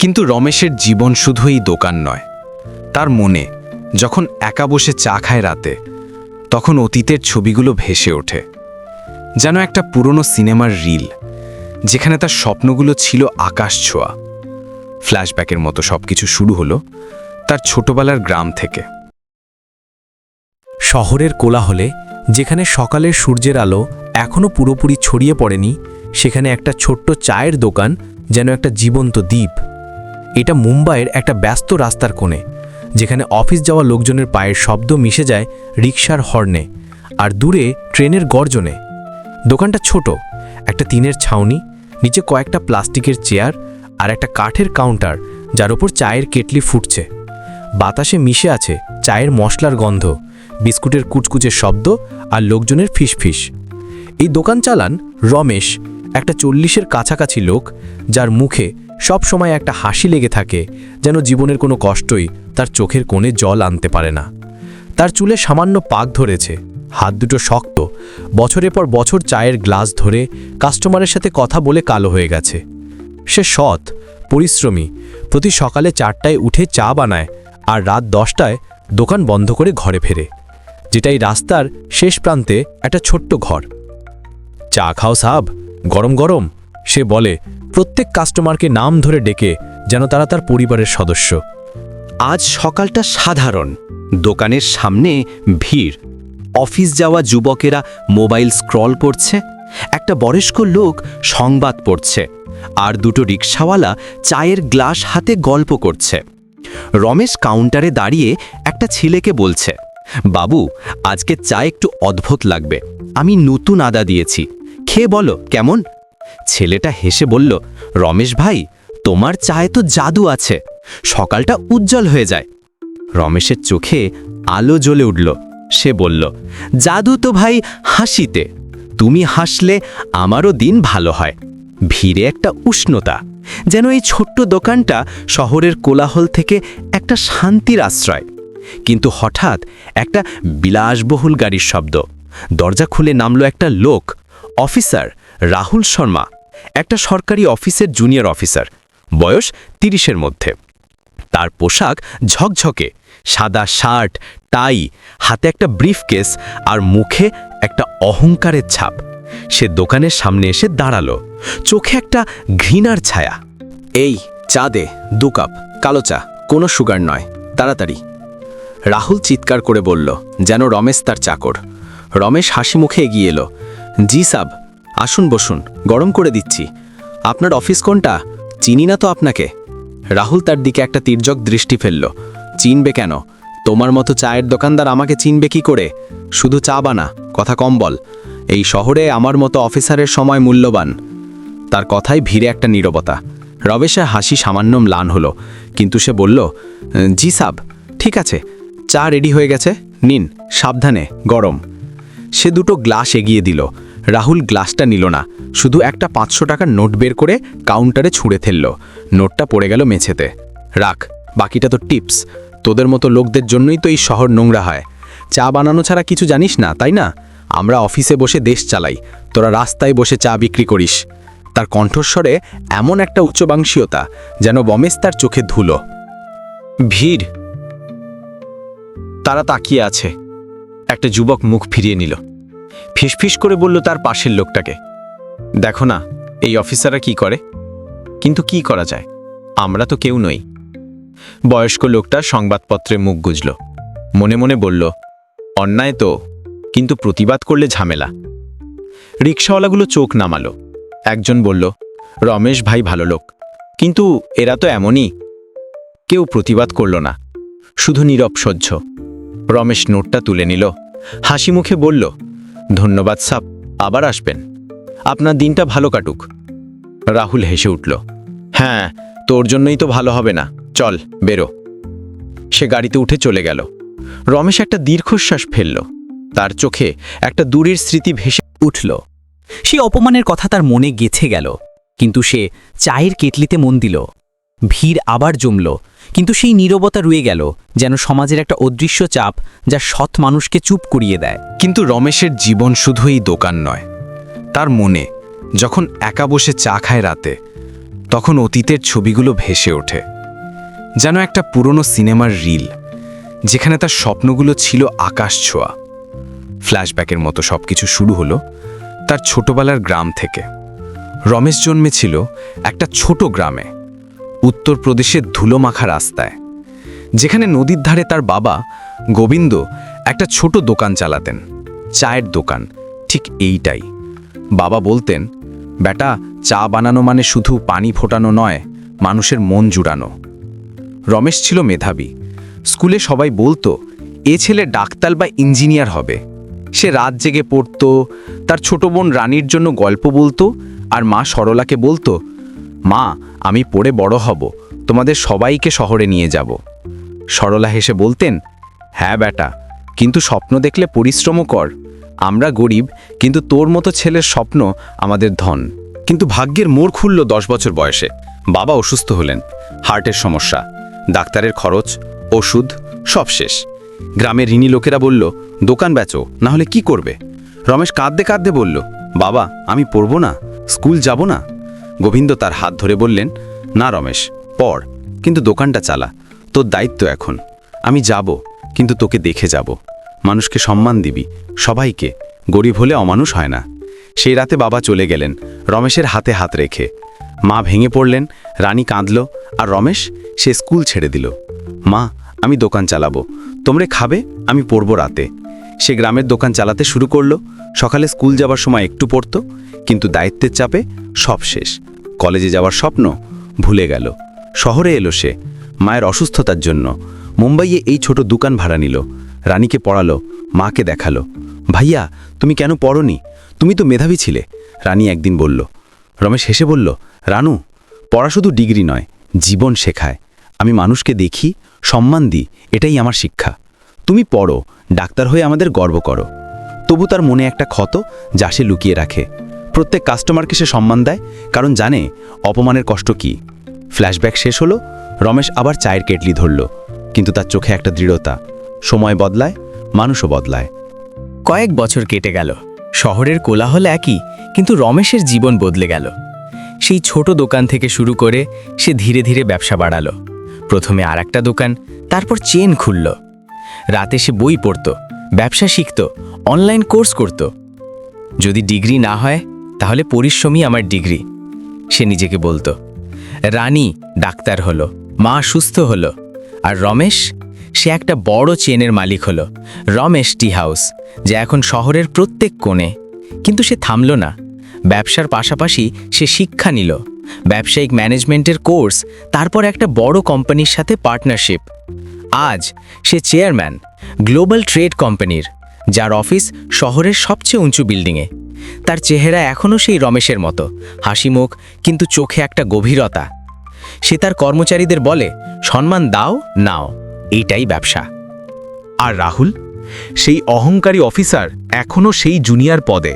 কিন্তু রমেশের জীবন শুধুই দোকান নয়, তার মনে যখন একা বসে চা খায় রাতে, তখন অতীতের ছবিগুলো ভেসে ওঠে। যেন একটা পুরনো সিনেমার রিল, যেখানে তার স্বপ্নগুলো ছিল আকাশ ছোঁয়া। ফ্ল্যাশব্যাকের মতো সবকিছু শুরু হলো তার ছোটবেলার গ্রাম থেকে। শহরের কোলাহলে, যেখানে সকালের সূর্যের আলো এখনও পুরোপুরি ছড়িয়ে পড়েনি, সেখানে একটা ছোট্ট চায়ের দোকান যেন একটা জীবন্ত দ্বীপ। এটা মুম্বাইয়ের একটা ব্যস্ত রাস্তার কোণে, যেখানে অফিস যাওয়া লোকজনের পায়ের শব্দ মিশে যায় রিকশার হর্নে আর দূরে ট্রেনের গর্জনে। দোকানটা ছোট, একটা টিনের ছাউনি, নিচে কয়েকটা প্লাস্টিকের চেয়ার আর একটা কাঠের কাউন্টার, যার ওপর চায়ের কেটলি ফুটছে। বাতাসে মিশে আছে চায়ের মশলার গন্ধ, বিস্কুটের কুচকুচে শব্দ আর লোকজনের ফিসফিস। এই দোকান চালান রমেশ, একটা চল্লিশের কাছাকাছি লোক, যার মুখে সব সময় একটা হাসি লেগে থাকে, যেন জীবনের কোনো কষ্টই তার চোখের কোণে জল আনতে পারে না। তার চুলে সামান্য পাক ধরেছে, হাত দুটো শক্ত, বছরের পর বছর চায়ের গ্লাস ধরে কাস্টমারের সাথে কথা বলে কালো হয়ে গেছে। সে সৎ, পরিশ্রমী, প্রতি সকালে চারটায় উঠে চা বানায় আর রাত দশটায় দোকান বন্ধ করে ঘরে ফেরে যেটা এই রাস্তার শেষ প্রান্তে একটা ছোট্ট ঘর। চা খাও সাব, গরম গরম, সে বলে প্রত্যেক কাস্টমারকে নাম ধরে ডেকে যেন তারা তার পরিবারের সদস্য। আজ সকালটা সাধারণ। দোকানের সামনে ভিড়। অফিস যাওয়া যুবকেরা মোবাইল স্ক্রল করছে। একটা বয়স্ক লোক সংবাদ পড়ছে। আর দুটো রিক্সাওয়ালা চায়ের গ্লাস হাতে গল্প করছে। রমেশ কাউন্টারে দাঁড়িয়ে একটা ছেলেকে বলছে, বাবু, আজকে চা একটু অদ্ভুত লাগবে। আমি নতুন আদা দিয়েছি। খেয়ে বলো, কেমন? ছেলেটা হেসে বলল, রমেশ ভাই, তোমার চায়ে তো জাদু আছে। সকালটা উজ্জ্বল হয়ে যায়। রমেশের চোখে আলো জ্বলে উঠল। সে বলল, জাদু তো ভাই হাসিতে। তুমি হাসলে আমারও দিন ভালো হয়। ভিড়ে একটা উষ্ণতা। যেন এই ছোট্ট দোকানটা শহরের কোলাহল থেকে একটা শান্তির আশ্রয়। কিন্তু হঠাৎ একটা বিলাসবহুল গাড়ির শব্দ। দরজা খুলে নামলো একটা লোক, অফিসার রাহুল শর্মা। একটা সরকারি অফিসের জুনিয়র অফিসার। বয়স তিরিশের মধ্যে। তার পোশাক ঝকঝকে, সাদা শার্ট, টাই, হাতে একটা ব্রিফকেস আর মুখে একটা অহংকারের ছাপ। সে দোকানের সামনে এসে দাঁড়াল। চোখে একটা ঘৃণার ছায়া। এই, চা দে, দু কাপ, কালো চা, কোনো সুগার নয়, তাড়াতাড়ি। রাহুল চিৎকার করে বলল, যেন রমেশ তার চাকর। রমেশ হাসি মুখে এগিয়ে এলো। জি সাব আসুন বসুন, গরম করে দিচ্ছি। আপনার অফিস কোনটা? চিনি না তো আপনাকে। রাহুল তার দিকে একটা তির্যক দৃষ্টি ফেলল। চিনবে কেন? তোমার মতো চায়ের দোকানদার আমাকে চিনবে কি করে? শুধু চা বানা, কথা কম বল। এই শহরে আমার মতো অফিসারের সময় মূল্যবান। তার কথায় ভিড়ে একটা নীরবতা। রবেশের হাসি সামান্য ম্লান হলো, কিন্তু সে বলল, জি সাব, ঠিক আছে। চা রেডি হয়ে গেছে। নিন, সাবধানে, গরম। সে দুটো গ্লাস এগিয়ে দিল। রাহুল গ্লাসটা নিল না। শুধু একটা পাঁচশো টাকার নোট বের করে কাউন্টারে ছুঁড়ে ফেলল। নোটটা পড়ে গেল মেঝেতে। রাখ, বাকিটা তো টিপস। তোদের মতো লোকদের জন্যই তো এই শহর নোংরা হয়। চা বানানো ছাড়া কিছু জানিস না, তাই না? আমরা অফিসে বসে দেশ চালাই। তোরা রাস্তায় বসে চা বিক্রি করিস। তার কণ্ঠস্বরে এমন একটা উচ্চবাংশীয়তা যেন বমেশ তার চোখে ধুলো। ভিড়। তারা তাকিয়ে আছে। একটা যুবক মুখ ফিরিয়ে নিল। ফিসফিস করে বলল তার পাশের লোকটাকে, দেখো না, এই অফিসাররা কি করে? কিন্তু কি করা যায়? আমরা তো কেউ নই। বয়স্ক লোকটা সংবাদপত্রে মুখ গুজল, মনে মনে বলল, অন্যায় তো, কিন্তু প্রতিবাদ করলে ঝামেলা। রিক্সাওয়ালাগুলো চোখ নামালো, একজন বলল, রমেশ ভাই ভালো লোক, কিন্তু এরা তো এমনই। কেউ প্রতিবাদ করল না, শুধু নীরব সহ্য। রমেশ নোটটা তুলে নিল, হাসি মুখে বলল ধন্যবাদ সাপ আবার আসবেন। আপনার দিনটা ভালো কাটুক। রাহুল হেসে উঠল হ্যাঁ তোর জন্যই তো ভালো হবে না। চল, বেরো। সে গাড়িতে উঠে চলে গেল। রমেশ একটা দীর্ঘশ্বাস ফেলল। তার চোখে একটা দূরের স্মৃতি ভেসে উঠল। সে অপমানের কথা তার মনে গেছে গেল, কিন্তু সে চায়ের কেটলিতে মন দিল। ভিড় আবার জমল। কিন্তু সেই নীরবতা রয়ে গেল, যেন সমাজের একটা অদৃশ্য চাপ যা সৎ মানুষকে চুপ করিয়ে দেয়। কিন্তু রমেশের জীবন শুধুই দোকান নয়, তার মনে যখন একা বসে চা খায় রাতে, তখন অতীতের ছবিগুলো ভেসে ওঠে। যেন একটা পুরনো সিনেমার রিল, যেখানে তার স্বপ্নগুলো ছিল আকাশ ছোঁয়া। ফ্ল্যাশব্যাকের মতো সবকিছু শুরু হলো তার ছোটবেলার গ্রাম থেকে। রমেশ জন্মেছিল একটা ছোট গ্রামে। উত্তরপ্রদেশের ধুলোমাখা রাস্তায়, যেখানে নদীর ধারে তার বাবা গোবিন্দ একটা ছোট দোকান চালাতেন, চায়ের দোকান, ঠিক এইটাই। বাবা বলতেন, বেটা, চা বানানো মানে শুধু পানি ফোটানো নয়, মানুষের মন জুড়ানো। রমেশ ছিল মেধাবী। স্কুলে সবাই বলতো, এ ছেলে ডাক্তার বা ইঞ্জিনিয়ার হবে। সে রাত জেগে পড়তো, তার ছোট বোন রানীর জন্য গল্প বলতো, আর মা সরলাকে বলতো মা, আমি পড়ে বড় হব, তোমাদের সবাইকে শহরে নিয়ে যাব। সরলা হেসে বলতেন হ্যাঁ বেটা, কিন্তু স্বপ্ন দেখলে পরিশ্রমও কর। আমরা গরিব, কিন্তু তোর মতো ছেলের স্বপ্ন আমাদের ধন। কিন্তু ভাগ্যের মোড় খুলল দশ বছর বয়সে। বাবা অসুস্থ হলেন, হার্টের সমস্যা, ডাক্তারের খরচ, ওষুধ, সব শেষ। গ্রামের ঋণী লোকেরা বলল, দোকান বেচো না হলে কি করবে? রমেশ কাঁদতে কাঁদতে বলল, বাবা, আমি পড়ব না, স্কুল যাব না গোবিন্দ তার হাত ধরে বললেন, না রমেশ পর কিন্তু দোকানটা চালা। তোর দায়িত্ব এখন। আমি যাব, কিন্তু তোকে দেখে যাব। মানুষকে সম্মান দিবি। সবাইকে। গরিব হলে অমানুষ হয় না। সেই রাতে বাবা চলে গেলেন, রমেশের হাতে হাত রেখে। মা ভেঙে পড়লেন, রানী কাঁদল, আর রমেশ, সে স্কুল ছেড়ে দিল। মা, আমি দোকান চালাবো। তোমরে খাবে, আমি পড়ব রাতে। সে গ্রামের দোকান চালাতে শুরু করল। সকালে স্কুল যাবার সময় একটু পড়তো, কিন্তু দায়িত্বের চাপে সব শেষ। কলেজে যাওয়ার স্বপ্ন ভুলে গেল। শহরে এলো সে, মায়ের অসুস্থতার জন্য। মুম্বাইয়ে এই ছোট দোকান ভাড়া নিল। রানীকে পড়ালো, মাকে দেখাল। ভাইয়া, তুমি কেন পড়নি? তুমি তো মেধাবী ছিলে। রানী একদিন বলল। রমেশ হেসে বলল, রানু, পড়া শুধু ডিগ্রি নয়, জীবন শেখায়। আমি মানুষকে দেখি, সম্মান দিই, এটাই আমার শিক্ষা। তুমি পড়ো ডাক্তার হয়ে আমাদের গর্ব করো। তবু তার মনে একটা ক্ষত যা সে লুকিয়ে রাখে। প্রত্যেক কাস্টমারকে সে সম্মান দেয়, কারণ জানে অপমানের কষ্ট কি। ফ্ল্যাশব্যাক শেষ হলো, রমেশ আবার চায়ের কেটলি ধরল, কিন্তু তার চোখে একটা দৃঢ়তা। সময় বদলায়, মানুষও বদলায়। কয়েক বছর কেটে গেল, শহরের কোলাহল একই, কিন্তু রমেশের জীবন বদলে গেল। সেই ছোট দোকান থেকে শুরু করে সে ধীরে ধীরে ব্যবসা বাড়ালো। প্রথমে আর দোকান, তারপর চেন খুলল। রাতে সে বই পড়ত, ব্যবসা শিখত অনলাইন কোর্স করত। যদি ডিগ্রি না হয়, তাহলে পরিশ্রমই আমার ডিগ্রি সে নিজেকে বলতো। রানী ডাক্তার হলো, মা সুস্থ হলো, আর রমেশ, সে একটা বড় চেনের মালিক হলো, রমেশ টি হাউস, যা এখন শহরের প্রত্যেক কোণে। কিন্তু সে থামল না, ব্যবসার পাশাপাশি সে শিক্ষা নিল, ব্যবসায়িক ম্যানেজমেন্টের কোর্স তারপর একটা বড় কোম্পানির সাথে পার্টনারশিপ আজ সে চেয়ারম্যান গ্লোবাল ট্রেড কোম্পানির, যার অফিস শহরের সবচেয়ে উঁচু বিল্ডিংয়ে। তার চেহারা এখনও সেই রমেশের মতো, হাসিমুখ, কিন্তু চোখে একটা গভীরতা। সে তার কর্মচারীদের বলে, সম্মান দাও, নাও, এইটাই ব্যবসা। আর রাহুল, সেই অহংকারী অফিসার এখনও সেই জুনিয়র পদে,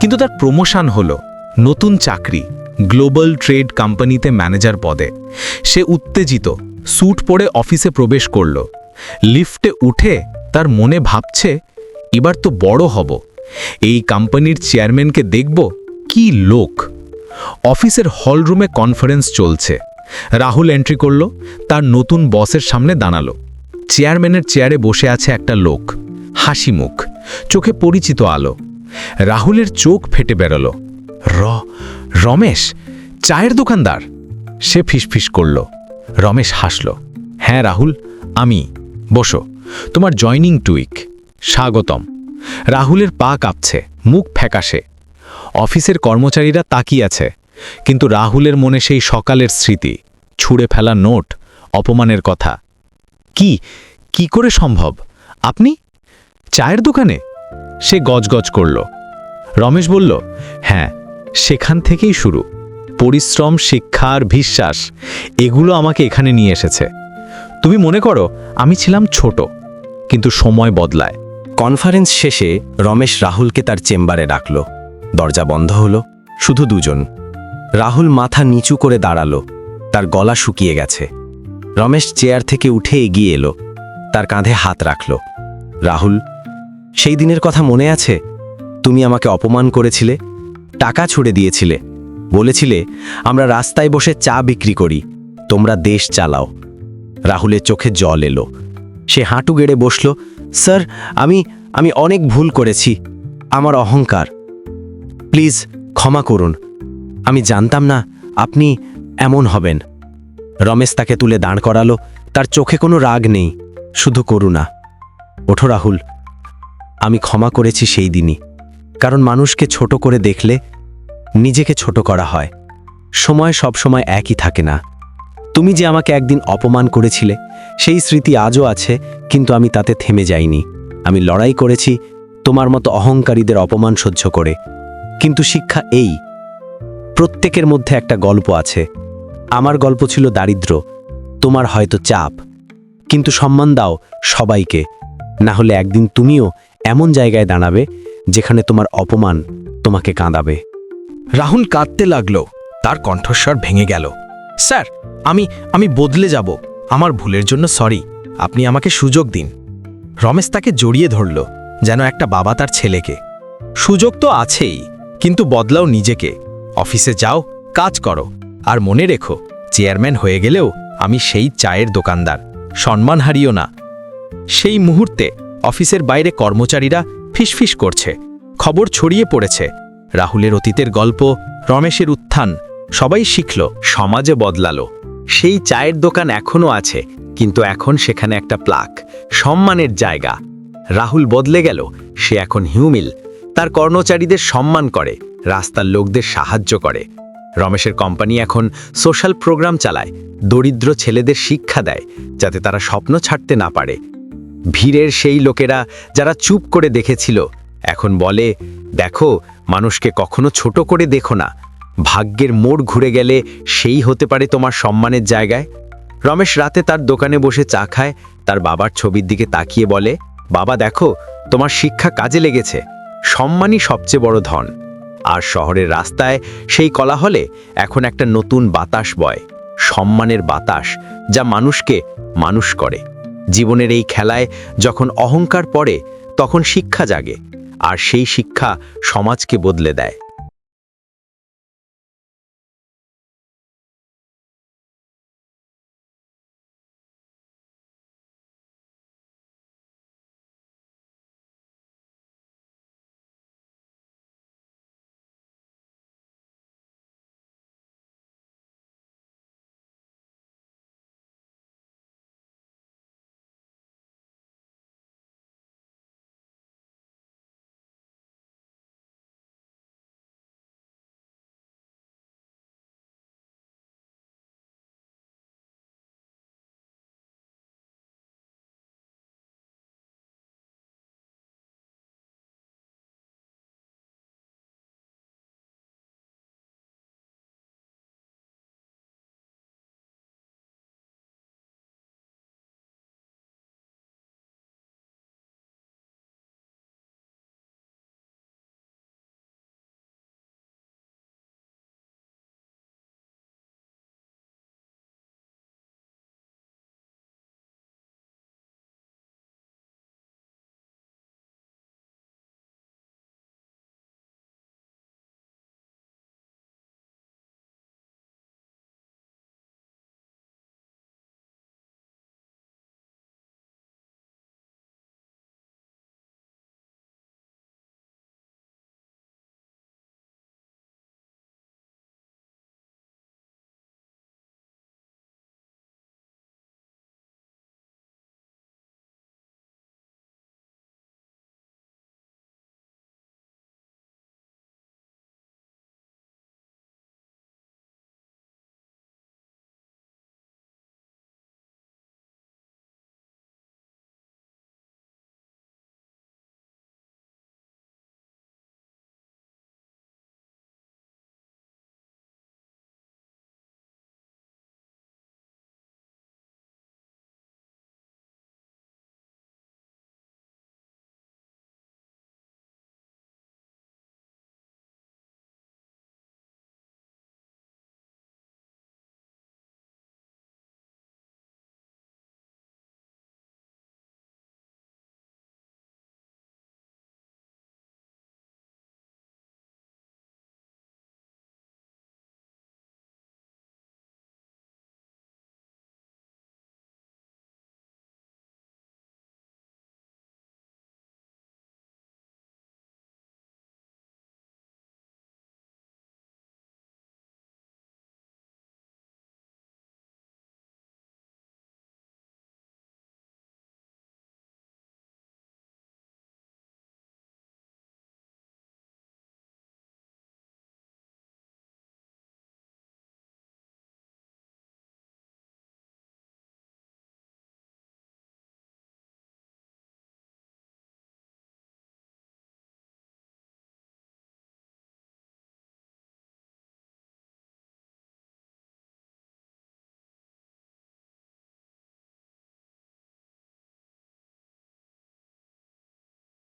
কিন্তু তার প্রমোশন হলো নতুন চাকরি গ্লোবাল ট্রেড কোম্পানিতে ম্যানেজার পদে। সে উত্তেজিত স্যুট পরে অফিসে প্রবেশ করল। লিফটে উঠে তার মনে ভাবছে, এবার তো বড় হব। এই কোম্পানির চেয়ারম্যানকে দেখব কি লোক। অফিসের হলরুমে কনফারেন্স চলছে। রাহুল এন্ট্রি করল, তার নতুন বসের সামনে দাঁড়াল। চেয়ারম্যানের চেয়ারে বসে আছে একটা লোক, হাসি মুখ, চোখে পরিচিত আলো। রাহুলের চোখ ফেটে বেরোল। র, রমেশ, চায়ের দোকানদার? সে ফিসফিস করল। রমেশ হাসল। হ্যাঁ রাহুল, আমি। বসো। তোমার জয়নিং টুইক। স্বাগতম। রাহুলের পা কাঁপছে, মুখ ফ্যাকাশে। অফিসের কর্মচারীরা তাকিয়ে আছে, কিন্তু রাহুলের মনে সেই সকালের স্মৃতি, ছুঁড়ে ফেলা নোট, অপমানের কথা। কি? কি করে সম্ভব? আপনি? চায়ের দোকানে? সে গজগজ করল। রমেশ বলল হ্যাঁ সেখান থেকেই শুরু। পরিশ্রম, শিক্ষা আর বিশ্বাস, এগুলো আমাকে এখানে নিয়ে এসেছে। তুমি মনে করো, আমি ছিলাম ছোট, কিন্তু সময় বদলায়। কনফারেন্স শেষে রমেশ রাহুলকে তার চেম্বারে ডাকল। দরজা বন্ধ হলো, শুধু দুজন। রাহুল মাথা নিচু করে দাঁড়াল, তার গলা শুকিয়ে গেছে। রমেশ চেয়ার থেকে উঠে এগিয়ে এলো, তার কাঁধে হাত রাখল। রাহুল, সেই দিনের কথা মনে আছে? তুমি আমাকে অপমান করেছিলে? টাকা ছুড়ে দিয়েছিলে? বলেছিলে, আমরা রাস্তায় বসে চা বিক্রি করি, তোমরা দেশ চালাও। রাহুলের চোখে জল এলো। সে হাঁটু গেড়ে বসল, স্যার, আমি আমি অনেক ভুল করেছি, আমার অহংকার। প্লিজ ক্ষমা করুন, আমি জানতাম না আপনি এমন হবেন। রমেশ তাকে তুলে দাঁড় করালো, তার চোখে কোনো রাগ নেই, শুধু করুণা। ওঠো রাহুল, আমি ক্ষমা করেছি সেই দিনই, কারণ মানুষকে ছোট করে দেখলে নিজেকে ছোট করা হয়। সময় সবসময় একই থাকে না। তুমি যে আমাকে একদিন অপমান করেছিলে, সেই স্মৃতি আজও আছে, কিন্তু আমি তাতে থেমে যাইনি। আমি লড়াই করেছি তোমার মতো অহংকারীদের অপমান সহ্য করে। কিন্তু শিক্ষা এই, প্রত্যেকের মধ্যে একটা গল্প আছে। আমার গল্প ছিল দারিদ্র তোমার হয়তো চাপ। কিন্তু সম্মান দাও সবাইকে, না হলে একদিন তুমিও এমন জায়গায় দাঁড়াবে, যেখানে তোমার অপমান তোমাকে কাঁদাবে। রাহুল কাঁদতে লাগল। তার কণ্ঠস্বর ভেঙে গেল। স্যার, আমি আমি বদলে যাব। আমার ভুলের জন্য সরি। আপনি আমাকে সুযোগ দিন। রমেশ তাকে জড়িয়ে ধরল, যেন একটা বাবা তার ছেলেকে। সুযোগ তো আছেই, কিন্তু বদলাও নিজেকে। অফিসে যাও, কাজ করো, আর মনে রেখো, চেয়ারম্যান হয়ে গেলেও আমি সেই চায়ের দোকানদার। সম্মান হারিও না। সেই মুহূর্তে অফিসের বাইরে কর্মচারীরা ফিসফিস করছে। খবর ছড়িয়ে পড়েছে। রাহুলের অতীতের গল্প, রমেশের উত্থান, সবাই শিখল, সমাজে বদলালো। সেই চায়ের দোকান এখনও আছে, কিন্তু এখন সেখানে একটা প্লাক, সম্মানের জায়গা। রাহুল বদলে গেল, সে এখন হিউমিল। তার কর্মচারীদের সম্মান করে, রাস্তার লোকদের সাহায্য করে। রমেশের কোম্পানি এখন সোশ্যাল প্রোগ্রাম চালায়, দরিদ্র ছেলেদের শিক্ষা দেয়, যাতে তারা স্বপ্ন ছাড়তে না পারে। ভিড়ের সেই লোকেরা যারা চুপ করে দেখেছিল, এখন বলে দেখো, মানুষকে কখনো ছোট করে দেখো না। ভাগ্যের মোড় ঘুরে গেলে সেই হতে পারে তোমার সম্মানের জায়গায়। রমেশ রাতে তার দোকানে বসে চা খায়, তার বাবার ছবির দিকে তাকিয়ে বলে, বাবা, দেখো, তোমার শিক্ষা কাজে লেগেছে। সম্মানই সবচেয়ে বড় ধন। আর শহরের রাস্তায় সেই কলাহলে এখন একটা নতুন বাতাস বয়, সম্মানের বাতাস, যা মানুষকে মানুষ করে। জীবনের এই খেলায় যখন অহংকার পড়ে, তখন শিক্ষা জাগে। আর সেই শিক্ষা সমাজকে বদলে দেয়।